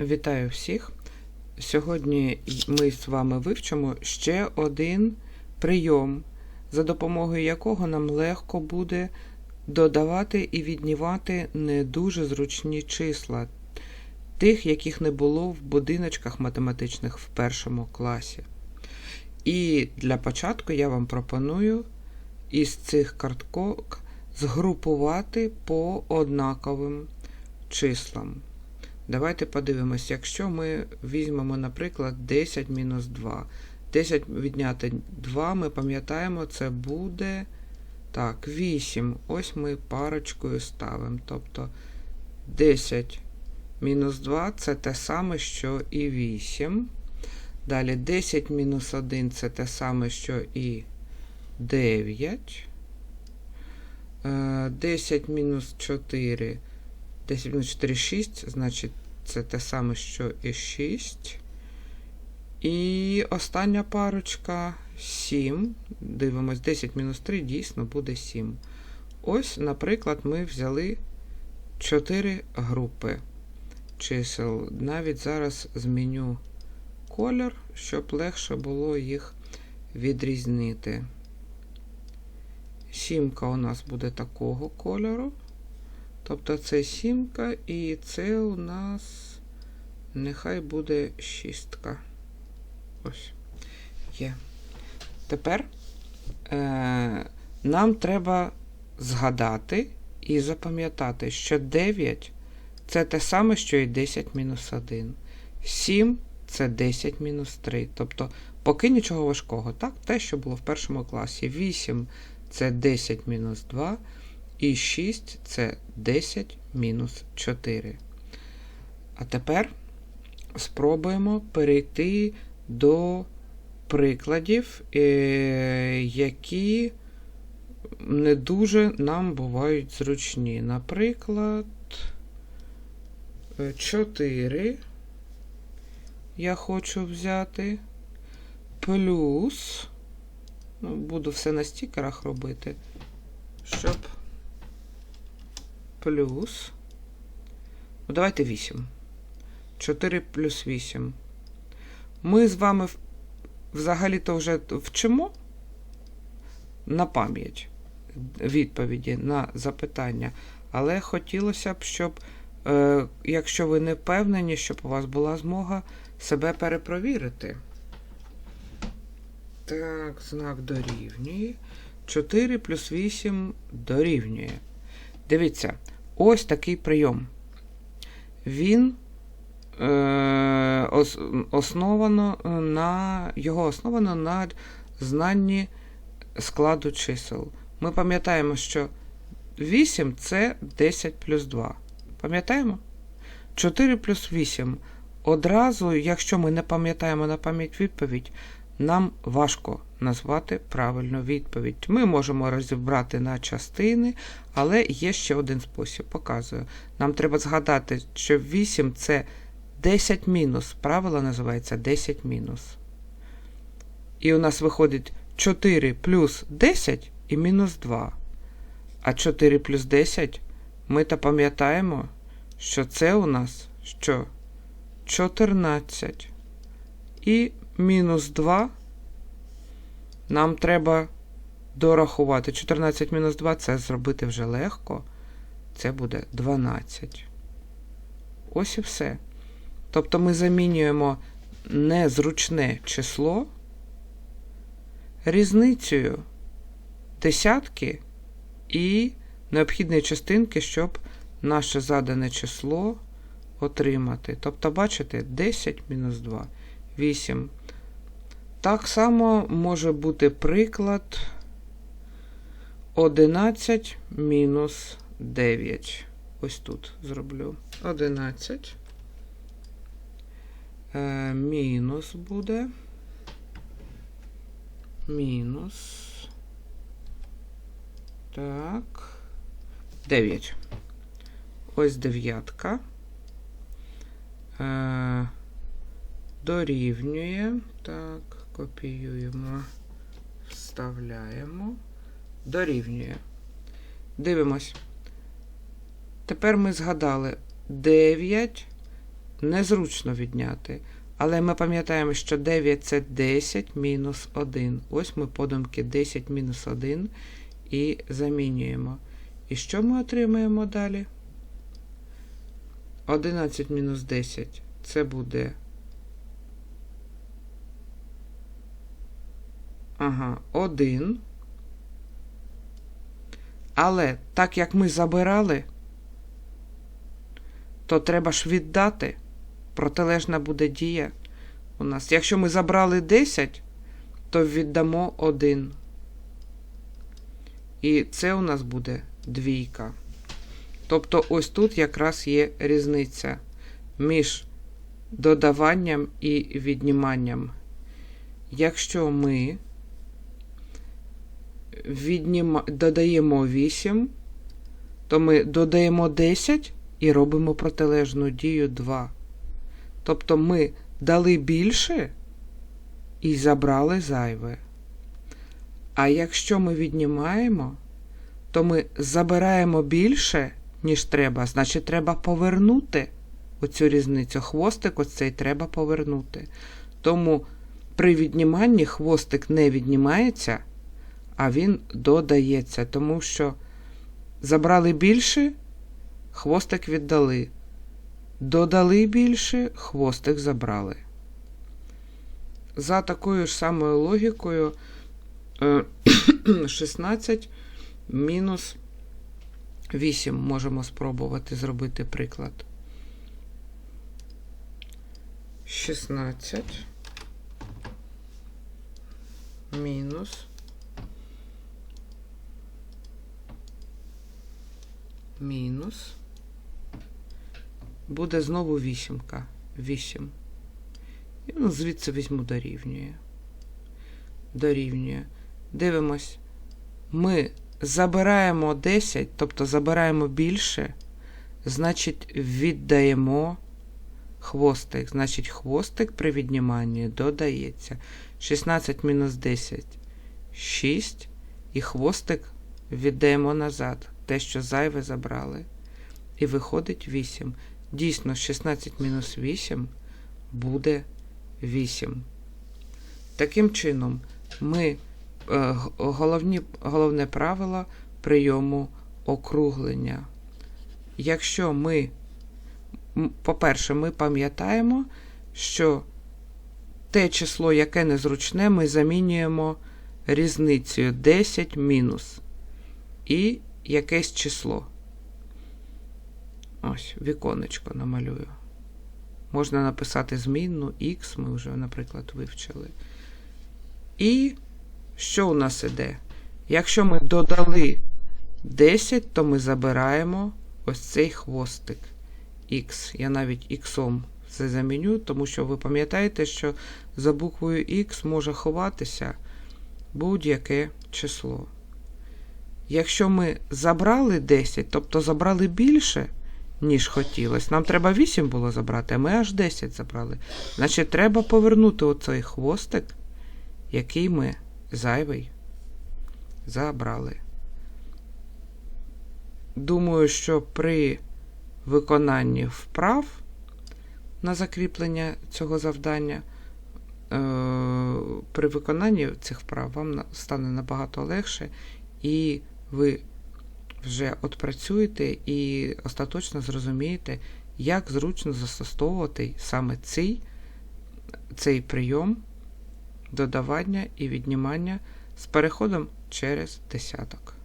Вітаю всіх! Сьогодні ми з вами вивчимо ще один прийом, за допомогою якого нам легко буде додавати і віднімати не дуже зручні числа, тих, яких не було в будиночках математичних в першому класі. І для початку я вам пропоную із цих карток згрупувати по однаковим числам. Давайте подивимось, якщо ми візьмемо, наприклад, 10 мінус 2. 10 відняти 2, ми пам'ятаємо, це буде так, 8. Ось ми парочкою ставимо. Тобто 10 мінус 2 це те саме, що і 8. Далі 10 мінус 1 це те саме, що і 9. Е, 10 мінус 4. 10 мінус 4 6, значить, це те саме, що і 6. І остання парочка 7. Дивимось, 10 мінус 3 дійсно буде 7. Ось, наприклад, ми взяли 4 групи чисел. Навіть зараз зміню колір, щоб легше було їх відрізнити. Сімка у нас буде такого кольору. Тобто це сімка, і це у нас нехай буде шістка. Ось. Є. Тепер е, нам треба згадати і запам'ятати, що 9 це те саме, що і 10 мінус 1. 7 це 10 мінус 3. Тобто, поки нічого важкого. Так, те, що було в першому класі. 8 це 10 мінус 2. І 6 це 10 мінус 4. А тепер спробуємо перейти до прикладів, які не дуже нам бувають зручні. Наприклад, 4 я хочу взяти, плюс, ну, буду все на стікерах робити, щоб плюс. Ну, давайте 8. 4 плюс 8. Ми з вами взагалі-то вже вчимо на пам'ять відповіді на запитання. Але хотілося б, щоб, е, якщо ви не впевнені, щоб у вас була змога себе перепровірити. Так, знак дорівнює. 4 плюс 8 дорівнює. Дивіться, ось такий прийом. Він е, ос, основано на, його основано на знанні складу чисел. Ми пам'ятаємо, що 8 це 10 плюс 2. Пам'ятаємо? 4 плюс 8. Одразу, якщо ми не пам'ятаємо на пам'ять відповідь, нам важко назвати правильну відповідь. Ми можемо розібрати на частини, але є ще один спосіб. Показую. Нам треба згадати, що 8 це 10 мінус. Правило називається 10 мінус. І у нас виходить 4 плюс 10 і мінус 2. А 4 плюс 10 ми то пам'ятаємо, що це у нас що? 14. І мінус 2 нам треба дорахувати. 14 мінус 2 це зробити вже легко. Це буде 12. Ось і все. Тобто ми замінюємо незручне число різницею десятки і необхідної частинки, щоб наше задане число отримати. Тобто, бачите, 10 мінус 2, 8. Так само може бути приклад 11 мінус 9. Ось тут зроблю 11. Е, мінус буде. Мінус. Так. 9. Ось дев'ятка. Е, дорівнює. Так, копіюємо, вставляємо. Дорівнює. Дивимось. Тепер ми згадали 9 незручно відняти. Але ми пам'ятаємо, що 9 це 10 мінус 1. Ось ми подумки 10 мінус 1 і замінюємо. І що ми отримаємо далі? 11 мінус 10 це буде. Ага, 1. Але так як ми забирали, то треба ж віддати. Протилежна буде дія у нас. Якщо ми забрали 10, то віддамо 1. І це у нас буде двійка. Тобто ось тут якраз є різниця між додаванням і відніманням. Якщо ми відніма... додаємо 8, то ми додаємо 10 і робимо протилежну дію 2. Тобто ми дали більше і забрали зайве. А якщо ми віднімаємо, то ми забираємо більше, ніж треба, значить, треба повернути оцю різницю. Хвостик оцей треба повернути. Тому при відніманні хвостик не віднімається, а він додається, тому що забрали більше, хвостик віддали. Додали більше, хвостик забрали. За такою ж самою логікою е, 16 мінус 8 можемо спробувати зробити приклад. 16 мінус мінус буде знову вісімка. 8. І ну, звідси візьму дорівнює. Дорівнює. Дивимось. Ми забираємо 10, тобто забираємо більше, значить, віддаємо хвостик. Значить, хвостик при відніманні додається. 16 мінус 10 6. І хвостик віддаємо назад. Те, що зайве забрали. І виходить 8. Дійсно, 16 мінус 8 буде 8. Таким чином, ми е, головні, головне правило прийому округлення. Якщо ми, по-перше, ми пам'ятаємо, що те число, яке незручне, ми замінюємо різницею 10 мінус і якесь число. Ось, віконечко намалюю. Можна написати змінну X, ми вже, наприклад, вивчили. І що у нас іде? Якщо ми додали 10, то ми забираємо ось цей хвостик X. Я навіть X це заміню, тому що ви пам'ятаєте, що за буквою X може ховатися будь-яке число. Якщо ми забрали 10, тобто забрали більше, ніж хотілося. Нам треба 8 було забрати, а ми аж 10 забрали. Значить, треба повернути оцей хвостик, який ми зайвий забрали. Думаю, що при виконанні вправ на закріплення цього завдання, е, при виконанні цих вправ вам стане набагато легше, і ви вже отпрацюєте і остаточно зрозумієте, як зручно застосовувати саме цей, цей прийом додавання і віднімання з переходом через десяток.